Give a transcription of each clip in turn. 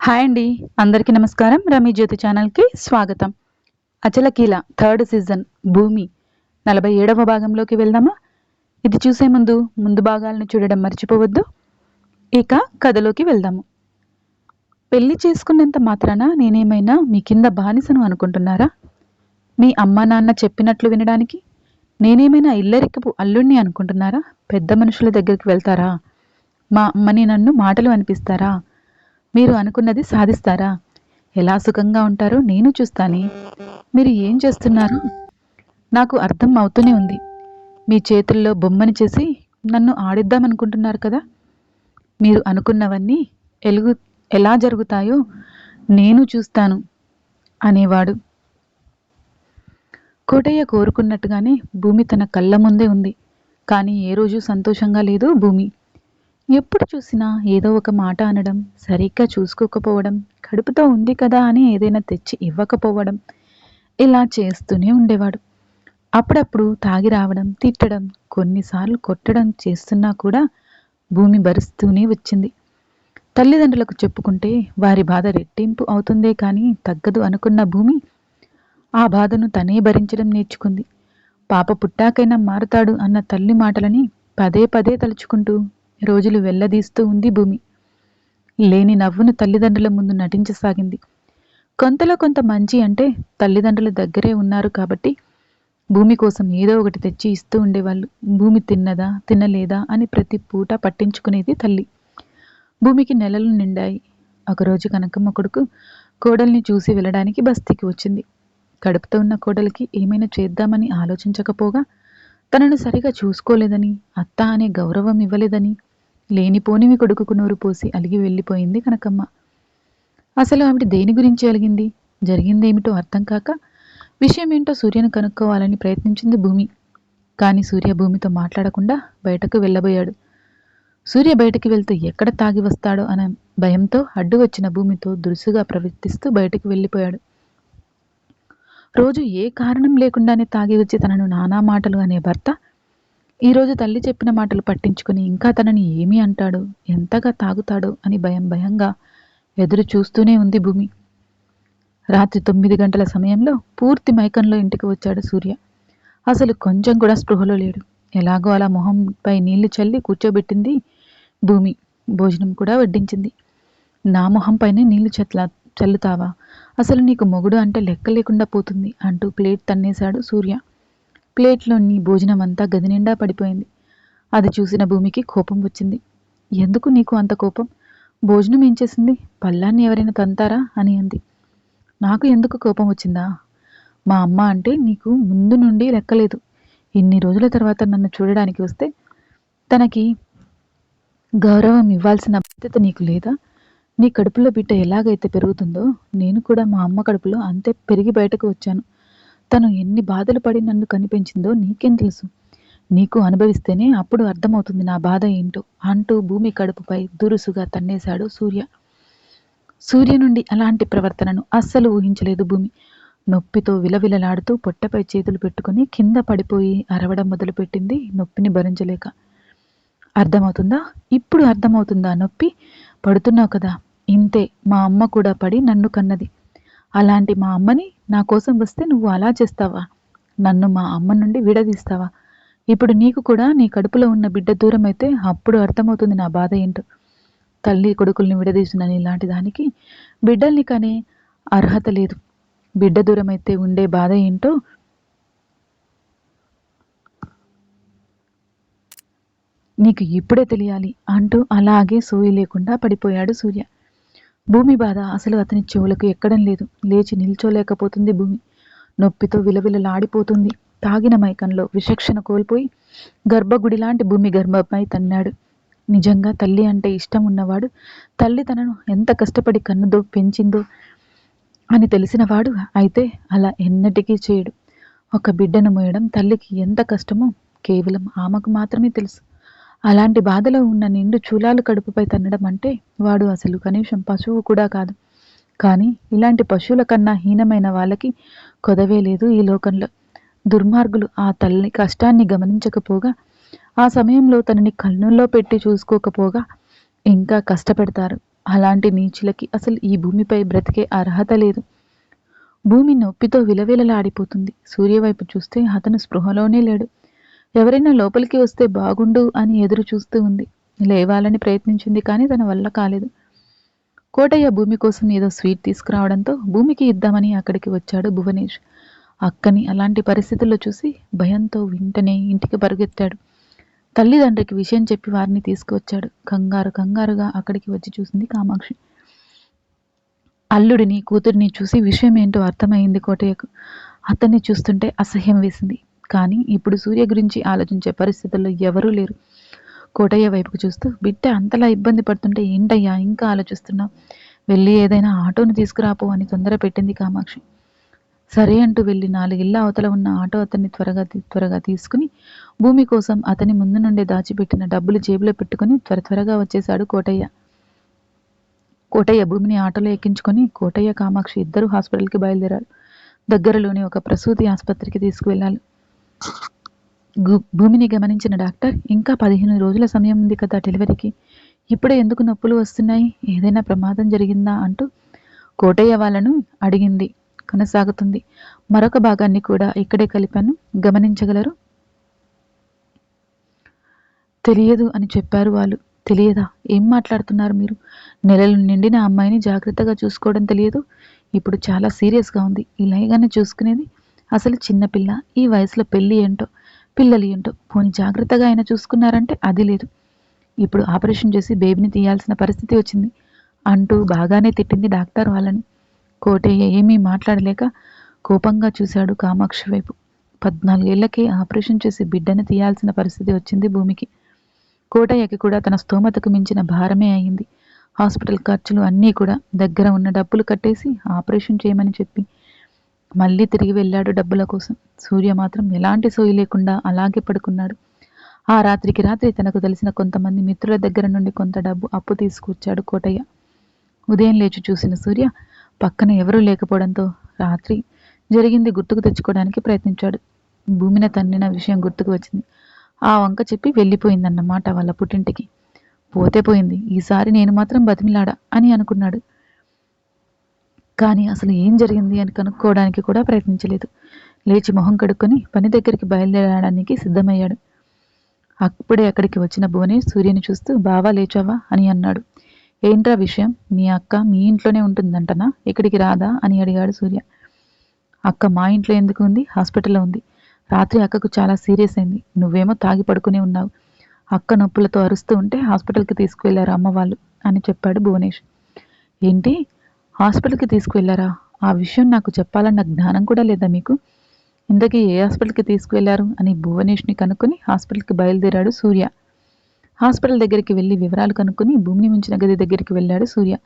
Hi అండి. అందరికీ నమస్కారం. రమీ జ్యోతి ఛానల్కి స్వాగతం. అచలకీల థర్డ్ సీజన్ భూమి నలభై ఏడవ భాగంలోకి వెళ్దామా? ఇది చూసే ముందు ముందు భాగాలను చూడడం మర్చిపోవద్దు. ఇక కథలోకి వెళ్దాము. పెళ్ళి చేసుకున్నంత మాత్రాన నేనేమైనా మీ కింద బానిసను అనుకుంటున్నారా? మీ అమ్మా నాన్న చెప్పినట్లు వినడానికి నేనేమైనా ఇల్లరికపు అల్లుణ్ణి అనుకుంటున్నారా? పెద్ద మనుషుల దగ్గరికి వెళ్తారా? మా అమ్మని నన్ను మాటలు అనిపిస్తారా? మీరు అనుకున్నది సాధిస్తారా? ఎలా సుఖంగా ఉంటారో నేను చూస్తానే. మీరు ఏం చేస్తున్నారు? నాకు అర్థం అవుతూనే ఉంది. మీ చేతుల్లో బొమ్మని చేసి నన్ను ఆడిద్దామనుకుంటున్నారు కదా? మీరు అనుకున్నవన్నీ ఎలుగు ఎలా జరుగుతాయో నేను చూస్తాను అనేవాడు. కోటయ్య కోరుకున్నట్టుగానే భూమి తన కళ్ళ ముందే ఉంది. కానీ ఏ రోజు సంతోషంగా లేదు భూమి. ఎప్పుడు చూసినా ఏదో ఒక మాట అనడం సరిగ్గా చూసుకోకపోవడం కడుపుతో ఉంది కదా అని ఏదైనా తెచ్చి ఇవ్వకపోవడం ఇలా చేస్తూనే ఉండేవాడు. అప్పుడప్పుడు తాగి రావడం తిట్టడం కొన్నిసార్లు కొట్టడం చేస్తున్నా కూడా భూమి భరిస్తూనే వచ్చింది. తల్లిదండ్రులకు చెప్పుకుంటే వారి బాధ రెట్టింపు అవుతుందే కానీ తగ్గదు అనుకున్న భూమి ఆ బాధను తనే భరించడం నేర్చుకుంది. పాప పుట్టాకైనా మారుతాడు అన్న తల్లి మాటలని పదే పదే తలుచుకుంటూ రోజులు వెల్లదీస్తూ ఉంది భూమి. లేని నవ్వును తల్లిదండ్రుల ముందు నటించసాగింది. కొంతలో కొంత మంచి అంటే తల్లిదండ్రుల దగ్గరే ఉన్నారు కాబట్టి భూమి కోసం ఏదో ఒకటి తెచ్చి ఇస్తూ ఉండేవాళ్ళు. భూమి తిన్నదా తినలేదా అని ప్రతి పూట పట్టించుకునేది తల్లి. భూమికి నెలలు నిండాయి. ఒకరోజు కనకమ్మ కొడుకు కోడల్ని చూసి వెళ్ళడానికి బస్తీకి వచ్చింది. కడుపుతో ఉన్న కోడలికి ఏమైనా చేద్దామని ఆలోచించకపోగా తనను సరిగా చూసుకోలేదని అత్త అనే గౌరవం ఇవ్వలేదని లేనిపోనివి కొడుకుకు నోరు పోసి అలిగి వెళ్ళిపోయింది కనకమ్మ. అసలు ఆవిడ దేని గురించి అలిగింది? జరిగిందేమిటో అర్థం కాక విషయం ఏంటో సూర్యను కనుక్కోవాలని ప్రయత్నించింది భూమి. కానీ సూర్య భూమితో మాట్లాడకుండా బయటకు వెళ్ళబోయాడు. సూర్య బయటికి వెళ్తూ ఎక్కడ తాగి వస్తాడో అనే భయంతో అడ్డు వచ్చిన భూమితో దురుసుగా ప్రవర్తిస్తూ బయటకు వెళ్ళిపోయాడు. రోజు ఏ కారణం లేకుండానే తాగి వచ్చి తనను నానా మాటలు అనే భర్త ఈరోజు తల్లి చెప్పిన మాటలు పట్టించుకుని ఇంకా తనని ఏమి అంటాడు? ఎంతగా తాగుతాడో అని భయం భయంగా ఎదురు చూస్తూనే ఉంది భూమి. రాత్రి తొమ్మిది గంటల సమయంలో పూర్తి మైకంలో ఇంటికి వచ్చాడు సూర్య. అసలు కొంచెం కూడా స్పృహలో లేడు. ఎలాగో అలా మొహంపై నీళ్ళు చల్లి కూర్చోబెట్టింది భూమి. భోజనం కూడా వడ్డించింది. నా మొహంపైనే నీళ్ళు చెట్ల చల్లుతావా? అసలు నీకు మొగుడు అంటే లెక్క లేకుండా పోతుంది అంటూ ప్లేట్ తన్నేశాడు సూర్య. ప్లేట్లోని భోజనం అంతా గది నిండా పడిపోయింది. అది చూసిన భూమికి కోపం వచ్చింది. ఎందుకు నీకు అంత కోపం? భోజనం ఏం చేసింది? పళ్ళాన్ని ఎవరైనా తంతారా? అని అంది. నాకు ఎందుకు కోపం వచ్చిందా? మా అమ్మ అంటే నీకు ముందు నుండి లెక్కలేదు. ఇన్ని రోజుల తర్వాత నన్ను చూడడానికి వస్తే తనకి గౌరవం ఇవ్వాల్సిన బాధ్యత నీకు లేదా? నీ కడుపులో బిడ్డ ఎలాగైతే పెరుగుతుందో నేను కూడా మా అమ్మ కడుపులో అంతే పెరిగి బయటకు వచ్చాను. తను ఎన్ని బాధలు పడి నన్ను కనిపించిందో నీకేం తెలుసు. నీకు అనుభవిస్తేనే అప్పుడు అర్థమవుతుంది నా బాధ ఏంటో అంటూ భూమి కడుపుపై దురుసుగా తన్నేశాడు సూర్య. సూర్య నుండి అలాంటి ప్రవర్తనను అస్సలు ఊహించలేదు భూమి. నొప్పితో విలవిలలాడుతూ పొట్టపై చేతులు పెట్టుకుని కింద పడిపోయి అరవడం మొదలుపెట్టింది నొప్పిని భరించలేక. అర్థమవుతుందా? ఇప్పుడు అర్థమవుతుందా నొప్పి? పడుతున్నావు కదా. ఇంతే. మా అమ్మ కూడా పడి నన్ను కన్నది. అలాంటి మా అమ్మని నా కోసం వస్తే నువ్వు అలా చేస్తావా? నన్ను మా అమ్మ నుండి విడదీస్తావా? ఇప్పుడు నీకు కూడా నీ కడుపులో ఉన్న బిడ్డ దూరం అయితే అప్పుడు అర్థమవుతుంది నా బాధ ఏంటో. తల్లి కొడుకుల్ని విడదీసిన ఇలాంటి దానికి బిడ్డల్ని కానీ అర్హత లేదు. బిడ్డ దూరం అయితే ఉండే బాధ ఏంటో? నీకు ఇప్పుడే తెలియాలి అంటూ అలాగే సూయి లేకుండా పడిపోయాడు సూర్య. భూమి బాధ అసలు అతని చెవులకు ఎక్కడం లేదు. లేచి నిల్చోలేకపోతుంది భూమి. నొప్పితో విలవిలలాడిపోతుంది. తాగిన మైకంలో విచక్షణ కోల్పోయి గర్భగుడి లాంటి భూమి గర్భమై తన్నాడు. నిజంగా తల్లి అంటే ఇష్టం ఉన్నవాడు తల్లి తనను ఎంత కష్టపడి కన్నుదో పెంచిందో అని తెలిసినవాడు అయితే అలా ఎన్నటికీ చేయడు. ఒక బిడ్డను మోయడం తల్లికి ఎంత కష్టమో కేవలం ఆమెకు మాత్రమే తెలుసు. అలాంటి బాధలో ఉన్న నిండు చూలాలు కడుపుపై తన్నడం అంటే వాడు అసలు కనీసం పశువు కూడా కాదు. కానీ ఇలాంటి పశువుల కన్నా హీనమైన వాళ్ళకి కొదవే లేదు ఈ లోకంలో. దుర్మార్గులు ఆ తల్లి కష్టాన్ని గమనించకపోగా ఆ సమయంలో తనని కన్నుల్లో పెట్టి చూసుకోకపోగా ఇంకా కష్టపెడతారు. అలాంటి నీచులకి అసలు ఈ భూమిపై బ్రతికే అర్హత లేదు. భూమి నొప్పితో విలవిలలాడిపోతుంది. సూర్యవైపు చూస్తే అతను స్పృహలోనే లేడు. ఎవరైనా లోపలికి వస్తే బాగుండు అని ఎదురు చూస్తూ ఉంది. లేవాలని ప్రయత్నించింది కానీ తన వల్ల కాలేదు. కోటయ్య భూమి కోసం ఏదో స్వీట్ తీసుకురావడంతో భూమికి ఇద్దామని అక్కడికి వచ్చాడు భువనేష్. అక్కని అలాంటి పరిస్థితుల్లో చూసి భయంతో వెంటనే ఇంటికి పరుగెత్తాడు. తల్లిదండ్రికి విషయం చెప్పి వారిని తీసుకువచ్చాడు. కంగారు కంగారుగా అక్కడికి వచ్చి చూసింది కామాక్షి. అల్లుడిని కూతురిని చూసి విషయం ఏంటో అర్థమైంది కోటయ్యకు. అతన్ని చూస్తుంటే అసహ్యం వేసింది. కానీ ఇప్పుడు సూర్య గురించి ఆలోచించే పరిస్థితుల్లో ఎవరూ లేరు. కోటయ్య వైపుకు చూస్తూ బిడ్డ అంతలా ఇబ్బంది పడుతుంటే ఏంటయ్యా? ఇంకా ఆలోచిస్తున్నావు వెళ్ళి ఏదైనా ఆటోను తీసుకురాపో అని తొందర పెట్టింది కామాక్షి. సరే అంటూ వెళ్ళి నాలుగిళ్ళ అవతల ఉన్న ఆటో అతన్ని త్వరగా త్వరగా తీసుకుని భూమి కోసం అతని ముందు నుండే దాచిపెట్టిన డబ్బులు జేబులో పెట్టుకుని త్వర త్వరగా వచ్చేశాడు కోటయ్య. కోటయ్య భూమిని ఆటోలో ఎక్కించుకొని కోటయ్య కామాక్షి ఇద్దరు హాస్పిటల్కి బయలుదేరారు. దగ్గరలోని ఒక ప్రసూతి ఆసుపత్రికి తీసుకువెళ్ళాలి. భూమిని గమనించిన డాక్టర్ ఇంకా పదిహేను రోజుల సమయం ఉంది కదా డెలివరీకి. ఇప్పుడే ఎందుకు నొప్పులు వస్తున్నాయి? ఏదైనా ప్రమాదం జరిగిందా? అంటూ కోటయ్య వాళ్ళను అడిగింది. కొనసాగుతుంది. మరొక భాగాన్ని కూడా ఇక్కడే కలిపాను. గమనించగలరు? తెలియదు అని చెప్పారు వాళ్ళు. తెలియదా? ఏం మాట్లాడుతున్నారు మీరు? నెలలు నిండిన అమ్మాయిని జాగ్రత్తగా చూసుకోవడం తెలియదు. ఇప్పుడు చాలా సీరియస్గా ఉంది. ఇలాగానే చూసుకునేది అసలు చిన్నపిల్ల ఈ వయసులో పెళ్ళి ఏంటో పిల్లలు ఏంటో పోని జాగ్రత్తగా ఆయన చూసుకున్నారంటే అది లేదు. ఇప్పుడు ఆపరేషన్ చేసి బేబీని తీయాల్సిన పరిస్థితి వచ్చింది. అంటూ బాగానే తిట్టింది డాక్టర్ వాళ్ళని. కోటయ్య ఏమీ మాట్లాడలేక కోపంగా చూశాడు కామాక్షి వైపు. పద్నాలుగేళ్ళకే ఆపరేషన్ చేసి బిడ్డను తీయాల్సిన పరిస్థితి వచ్చింది భూమికి. కోటయ్యకి కూడా తన స్తోమతకు మించిన భారమే అయింది. హాస్పిటల్ ఖర్చులు అన్నీ కూడా దగ్గర ఉన్న డబ్బులు కట్టేసి ఆపరేషన్ చేయమని చెప్పి మళ్ళీ తిరిగి వెళ్ళాడు డబ్బుల కోసం. సూర్య మాత్రం ఎలాంటి సోయి లేకుండా అలాగే పడుకున్నాడు. ఆ రాత్రికి రాత్రి తనకు తెలిసిన కొంతమంది మిత్రుల దగ్గర నుండి కొంత డబ్బు అప్పు తీసుకొచ్చాడు కోటయ్య. ఉదయం లేచి చూసిన సూర్య పక్కన ఎవరూ లేకపోవడంతో రాత్రి జరిగింది గుర్తుకు తెచ్చుకోవడానికి ప్రయత్నించాడు. భూమిన తన్నిన విషయం గుర్తుకు వచ్చింది. ఆ వంక చెప్పి వెళ్ళిపోయిందన్నమాట వాళ్ళ పుట్టింటికి. పోతే పోయింది. ఈసారి నేను మాత్రం బతిమిలాడా అని అనుకున్నాడు. కానీ అసలు ఏం జరిగింది అని కనుక్కోవడానికి కూడా ప్రయత్నించలేదు. లేచి మొహం కడుక్కొని పని దగ్గరికి బయలుదేరడానికి సిద్ధమయ్యాడు. అప్పుడే అక్కడికి వచ్చిన భువనేష్ సూర్యని చూస్తూ బావా లేచావా? అని అన్నాడు. ఏంట్రా విషయం? మీ అక్క మీ ఇంట్లోనే ఉంటుందంటనా? ఇక్కడికి రాదా? అని అడిగాడు సూర్య. అక్క మా ఇంట్లో ఎందుకు ఉంది? హాస్పిటల్లో ఉంది. రాత్రి అక్కకు చాలా సీరియస్ అయింది. నువ్వేమో తాగి పడుకునే ఉన్నావు. అక్క నొప్పులతో అరుస్తూ ఉంటే హాస్పిటల్కి తీసుకువెళ్ళారు అమ్మ వాళ్ళు అని చెప్పాడు భువనేష్. ఏంటి? హాస్పిటల్కి తీసుకువెళ్ళారా? ఆ విషయం నాకు చెప్పాలన్న జ్ఞానం కూడా లేదా మీకు? ఇంతకీ ఏ హాస్పిటల్కి తీసుకువెళ్ళారు అని భువనేష్ని కనుక్కొని హాస్పిటల్కి బయలుదేరాడు సూర్య. హాస్పిటల్ దగ్గరికి వెళ్ళి వివరాలు కనుక్కొని భూమిని ఉంచిన గది దగ్గరికి వెళ్ళాడు సూర్య.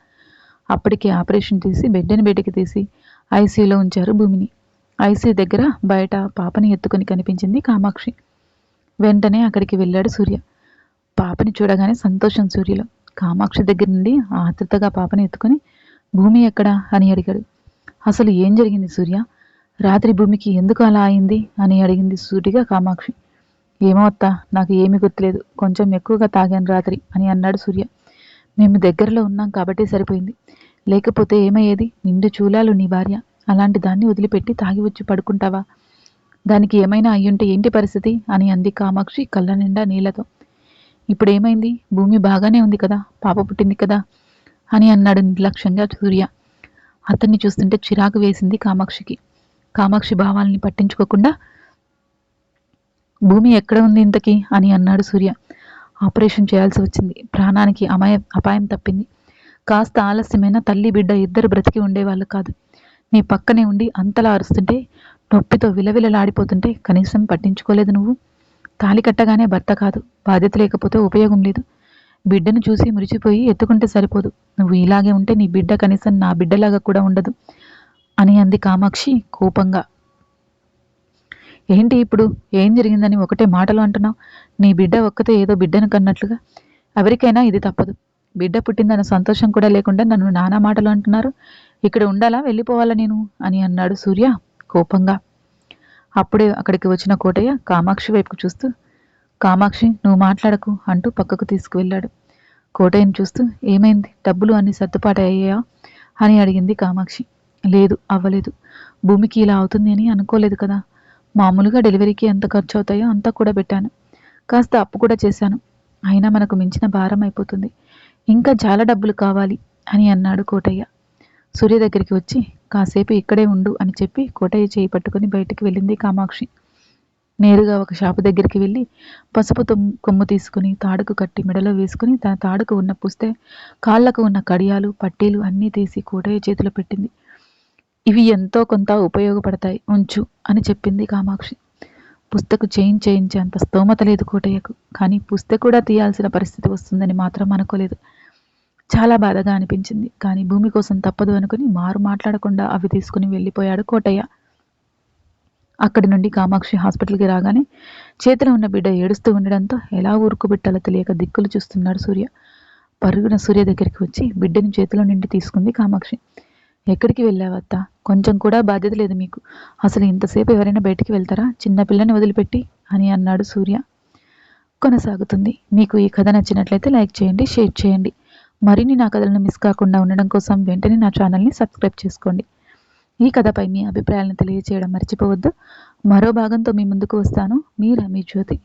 అప్పటికే ఆపరేషన్ తీసి బిడ్డని బయటకి తీసి ఐసీయూలో ఉంచారు భూమిని. ఐసీయూ దగ్గర బయట పాపని ఎత్తుకొని కనిపించింది కామాక్షి. వెంటనే అక్కడికి వెళ్ళాడు సూర్య. పాపని చూడగానే సంతోషం సూర్యలో. కామాక్షి దగ్గర నుండి ఆతృతగా పాపని ఎత్తుకొని భూమి ఎక్కడా? అని అడిగాడు. అసలు ఏం జరిగింది సూర్య? రాత్రి భూమికి ఎందుకు అలా అయింది? అని అడిగింది సూటిగా కామాక్షి. ఏమో అత్త నాకు ఏమీ గుర్తులేదు. కొంచెం ఎక్కువగా తాగాను రాత్రి అని అన్నాడు సూర్య. మేము దగ్గరలో ఉన్నాం కాబట్టి సరిపోయింది. లేకపోతే ఏమయ్యేది? నిండు చూలాలు నీ భార్య. అలాంటి దాన్ని వదిలిపెట్టి తాగి వచ్చి పడుకుంటావా? దానికి ఏమైనా అయ్యుంటే ఏంటి పరిస్థితి? అని అంది కామాక్షి కళ్ళ నిండా నీళ్ళతో. ఇప్పుడు ఏమైంది భూమి బాగానే ఉంది కదా? పాప పుట్టింది కదా? అని అన్నాడు నిర్లక్ష్యంగా సూర్య. అతన్ని చూస్తుంటే చిరాకు వేసింది కామాక్షికి. కామాక్షి భావాల్ని పట్టించుకోకుండా భూమి ఎక్కడ ఉంది ఇంతకీ? అని అన్నాడు సూర్య. ఆపరేషన్ చేయాల్సి వచ్చింది. ప్రాణానికి అమాయ అపాయం తప్పింది. కాస్త ఆలస్యమైన తల్లి బిడ్డ ఇద్దరు బ్రతికి ఉండేవాళ్ళు కాదు. నీ పక్కనే ఉండి అంతలా అరుస్తుంటే నొప్పితో విలవిలలాడిపోతుంటే కనీసం పట్టించుకోలేదు నువ్వు. తాలి కట్టగానే భర్త కాదు. బాధ్యత లేకపోతే ఉపయోగం లేదు. బిడ్డను చూసి మురిచిపోయి ఎత్తుకుంటే సరిపోదు. నువ్వు ఇలాగే ఉంటే నీ బిడ్డ కనీసం నా బిడ్డలాగా కూడా ఉండదు అని అంది కామాక్షి కోపంగా. ఏంటి ఇప్పుడు? ఏం జరిగిందని ఒకటే మాటలు అంటున్నావు? నీ బిడ్డ ఒక్కతే ఏదో బిడ్డను కన్నట్లుగా? ఎవరికైనా ఇది తప్పదు. బిడ్డ పుట్టిందన్న సంతోషం కూడా లేకుండా నన్ను నానా మాటలు అంటున్నారు. ఇక్కడ ఉండాలా? వెళ్ళిపోవాలా నేను? అని అన్నాడు సూర్య కోపంగా. అప్పుడే అక్కడికి వచ్చిన కోటయ్య కామాక్షి వైపుకు చూస్తూ కామాక్షి నువ్వు మాట్లాడకు అంటూ పక్కకు తీసుకువెళ్ళాడు. కోటయ్యను చూస్తూ ఏమైంది? డబ్బులు అన్ని సర్దుపాటు అయ్యాయా? అని అడిగింది కామాక్షి. లేదు అవ్వలేదు. భూమికి ఇలా అవుతుంది అని అనుకోలేదు కదా. మామూలుగా డెలివరీకి ఎంత ఖర్చు అవుతాయో అంతా కూడా పెట్టాను. కాస్త అప్పు కూడా చేశాను. అయినా మనకు మించిన భారం అయిపోతుంది. ఇంకా చాలా డబ్బులు కావాలి అని అన్నాడు కోటయ్య. సూర్య దగ్గరికి వచ్చి కాసేపు ఇక్కడే ఉండు అని చెప్పి కోటయ్య చేయి పట్టుకుని బయటికి వెళ్ళింది కామాక్షి. నేరుగా ఒక షాపు దగ్గరికి వెళ్ళి పసుపు కొమ్ము తీసుకుని తాడుకు కట్టి మెడలో వేసుకుని తన తాడుకు ఉన్న పుస్తే కాళ్ళకు ఉన్న కడియాలు పట్టీలు అన్నీ తీసి కోటయ్య చేతిలో పెట్టింది. ఇవి ఎంతో కొంత ఉపయోగపడతాయి ఉంచు అని చెప్పింది కామాక్షి. పుస్తకు చేయిన్ చేయించే అంత స్తోమత లేదు కోటయ్యకు కానీ పుస్తక కూడా తీయాల్సిన పరిస్థితి వస్తుందని మాత్రం అనుకోలేదు. చాలా బాధగా అనిపించింది కానీ భూమి కోసం తప్పదు అనుకుని మారు మాట్లాడకుండా అవి తీసుకుని వెళ్ళిపోయాడు కోటయ్య. అక్కడి నుండి కామాక్షి హాస్పిటల్కి రాగానే చేతిలో ఉన్న బిడ్డ ఏడుస్తూ ఉండడంతో ఎలా ఊరుకుబెట్టాలో తెలియక దిక్కులు చూస్తున్నాడు సూర్య. పరుగున సూర్య దగ్గరికి వచ్చి బిడ్డని చేతిలో నిండి తీసుకుంది కామాక్షి. ఎక్కడికి వెళ్ళావత్తా కొంచెం కూడా బాధ్యత లేదు మీకు. అసలు ఇంతసేపు ఎవరైనా బయటికి వెళ్తారా? చిన్న పిల్లని వదిలిపెట్టి అని అన్నాడు సూర్య. కొనసాగుతుంది. మీకు ఈ కథ నచ్చినట్లయితే లైక్ చేయండి షేర్ చేయండి. మరిన్ని నా కథలను మిస్ కాకుండా ఉండడం కోసం వెంటనే నా ఛానల్ని సబ్స్క్రైబ్ చేసుకోండి. ఈ కథపై మీ అభిప్రాయాలను తెలియజేయడం మర్చిపోవద్దు. మరో భాగంతో మీ ముందుకు వస్తాను. మీ రమీ జ్యోతి.